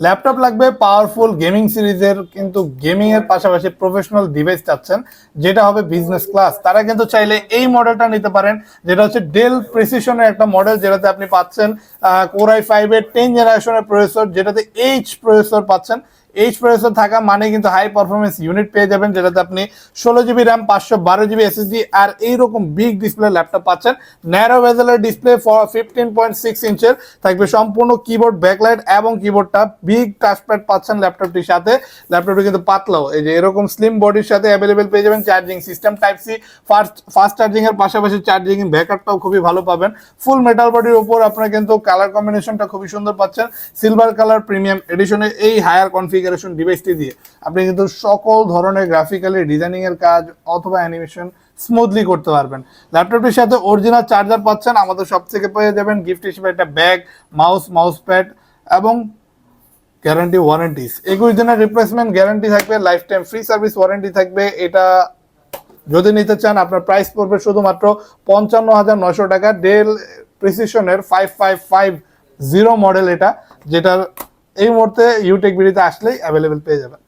Laptop লাগবে powerful gaming সিরিজের কিন্তু গেমিং এর পাশাপাশি প্রফেশনাল ডিভাইস চাচ্ছেন, যেটা হবে বিজনেস ক্লাস তারা কিন্তু চাইলে এই মডেলটা নিতে পারেন, যেটা হচ্ছে ডেল প্রিসিশনের একটা মডেল যেটাতে আপনি পাচ্ছেন কোরাই ফাইভের টেন জেনারেশনের প্রসেসর যেটাতে এইচ প্রসেসর পাচ্ছেন। এইচ প্রসেসর থাকা মানে কিন্তু হাই পারফরমেন্স ইউনিট পেয়ে যাবেন, যেটাতে আপনি ষোলো জিবি র্যাম পাঁচশো বারো জিবি এসএসডি আর এইরকম বিগ ডিসপ্লে ল্যাপটপ পাচ্ছেন। ন্যারো ভেজেলের ডিসপ্লে ফিফটিন পয়েন্ট সিক্স ইঞ্চের থাকবে সম্পূর্ণ কিবোর্ড ব্যাকলাইট এবং কিবোর্ডটা বিগ টাচপ্যাড পাচ্ছেন ল্যাপটপটির সাথে। ল্যাপটপটি কিন্তু পাতলাও, এই যে এরকম স্লিম বডির সাথে অ্যাভেলেবেল পেয়ে যাবেন charging system type C fast fast charging এর পাশাপাশি চার্জিং ব্যাকআপটাও খুবই ভালো পাবেন। ফুল মেটাল বডির উপর আপনারা কিন্তু কালার কম্বিনেশনটা খুবই সুন্দর পাচ্ছেন। সিলভার কালার প্রিমিয়াম এডিশনের এই হায়ার কনফিগারেশন ডিভাইসটি দিয়ে আপনি কিন্তু সকল ধরনের গ্রাফিক্যালি ডিজাইনিং এর কাজ অথবা অ্যানিমেশন স্মুথলি করতে পারবেন। ল্যাপটপটির সাথে অরিজিনাল চার্জার পাচ্ছেন, আমাদের সব থেকে পেয়ে যাবেন গিফট হিসেবে একটা ব্যাগ মাউস মাউস প্যাড এবং গ্যারান্টি ওয়ারেন্টিস একুশ দিনের রিপ্লেসমেন্ট গ্যারান্টি থাকবে lifetime free service warranty থাকবে। এটা যদি নিতে চান, আপনার প্রাইস পড়বে শুধুমাত্র পঞ্চান্ন হাজার নশো টাকা Dell প্রিসিশনের five five five zero model এটা, যেটার এই মুহূর্তে ইউটেক বিডিতে আসলেই অ্যাভেলেবেল পেয়ে যাবেন।